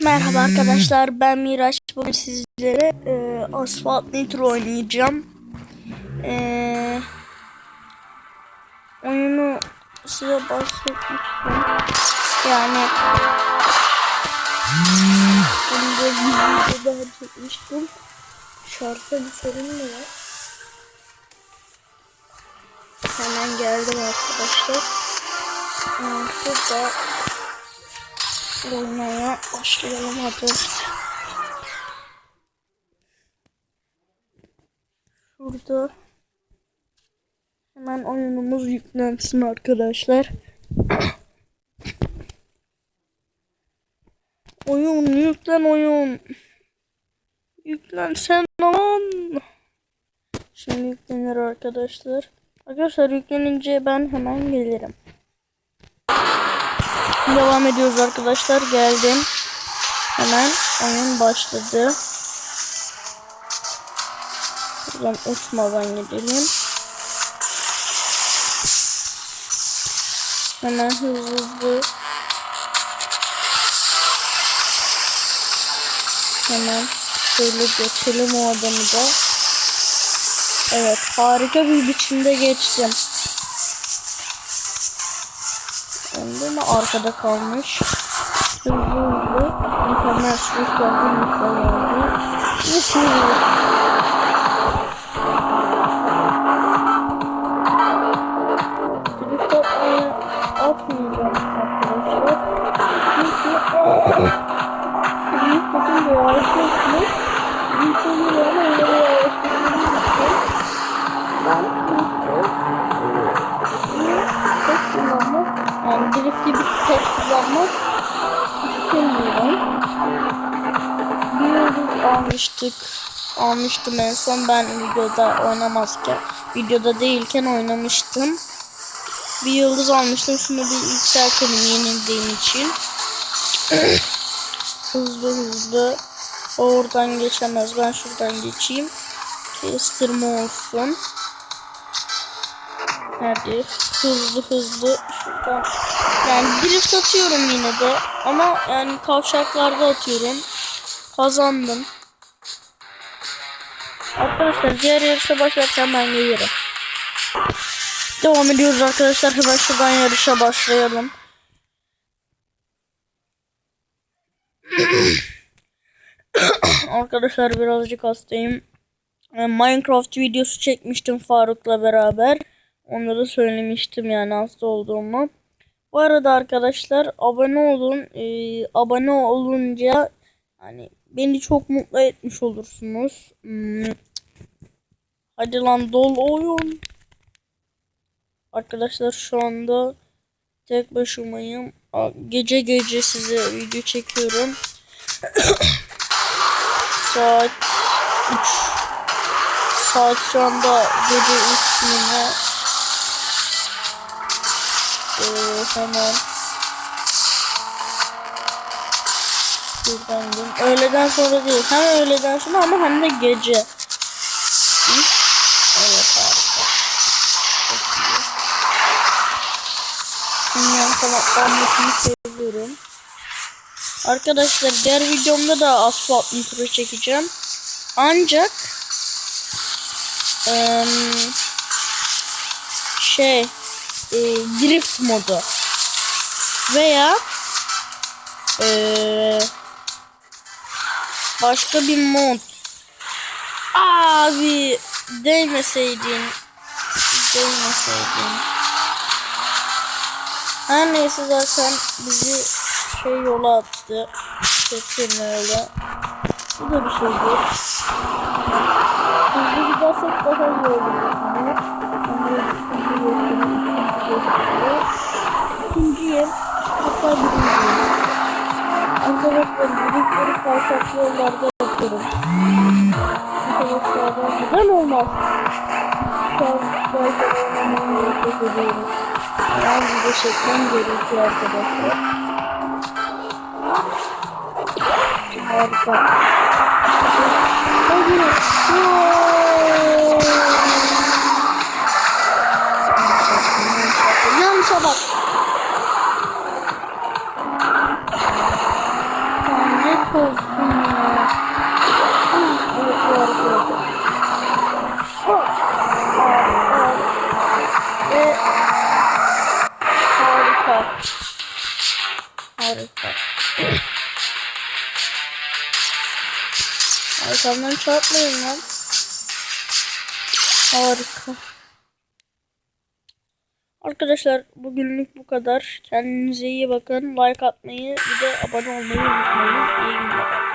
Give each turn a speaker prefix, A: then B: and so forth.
A: Merhaba arkadaşlar ben Miraç bugün sizlere e, Asphalt Nitro oynayacağım. E, oyunu size bahsetmiştim. Yani bunu da videoda çekmiştim. Şartta bir sorun mu var? Hemen geldim arkadaşlar. E, oynamaya başlayalım hadi. Şurada hemen oyunumuz yüklensin arkadaşlar. oyun yüklen oyun. Yüklen sen lan. Şimdi yüklenir arkadaşlar. Arkadaşlar yüklenince ben hemen gelirim. Devam ediyoruz arkadaşlar. Geldim. Hemen oyun başladı. Buradan uçmadan gidelim. Hemen hızlı hızlı. Hemen şöyle geçelim o adamı da. Evet harika bir biçimde geçtim. Mi arkada kalmış? Hızlı hızlı. Mükemmel sürüş geldi. Mükemmel geldi. Atmayı atmayacağım arkadaşlar. Çünkü drifti bir tek kullanmak istemiyorum. Bir yıldız almıştık. Almıştım en son ben videoda oynamazken. Videoda değilken oynamıştım. Bir yıldız almıştım. Şunu bir yükseltelim yenildiğim için. hızlı hızlı. Oradan geçemez. Ben şuradan geçeyim. Kestirme olsun. Hadi hızlı hızlı şuradan. Yani drift atıyorum yine de ama yani kavşaklarda atıyorum. Kazandım. Arkadaşlar diğer yarışa başlarken ben gelirim. Devam ediyoruz arkadaşlar. Hemen şuradan yarışa başlayalım. arkadaşlar birazcık hastayım. Minecraft videosu çekmiştim Faruk'la beraber. Onları söylemiştim yani hasta olduğumu. Bu arada arkadaşlar abone olun. Ee, abone olunca hani beni çok mutlu etmiş olursunuz. Hmm. Hadi lan dol oyun. Arkadaşlar şu anda tek başımayım. Gece gece size video çekiyorum. Saat 3 Saat şu anda gece 3 yine ee, hemen Şuradan diyeyim. Öğleden sonra değil. Hem öğleden sonra ama hem de gece. Evet harika. Dünyanın kanatlanmasını seviyorum. Arkadaşlar diğer videomda da asfalt nitro çekeceğim. Ancak ee, şey e, drift modu. Veya e, başka bir mod. Abi değmeseydin. Değmeseydin. Her neyse zaten bizi şey yola attı. Kesin öyle. Bu da bir şey değil gidersek daha iyi olur İkinciyim. Hatta birinciyim. Arkadaşlar birikleri kavşaklı yollarda yapıyorum. Arkadaşlardan neden olmaz? Kavşaklardan oynamayı nefret ediyorum. Ben video çekmem gerekiyor arkadaşlar. Harika. Hadi. Yanlışa bak. Tamam olsun ya. Harika. Harika. Arkamdan çarpmayın lan. Harika. Arkadaşlar bugünlük bu kadar. Kendinize iyi bakın. Like atmayı bir de abone olmayı unutmayın. İyi günler.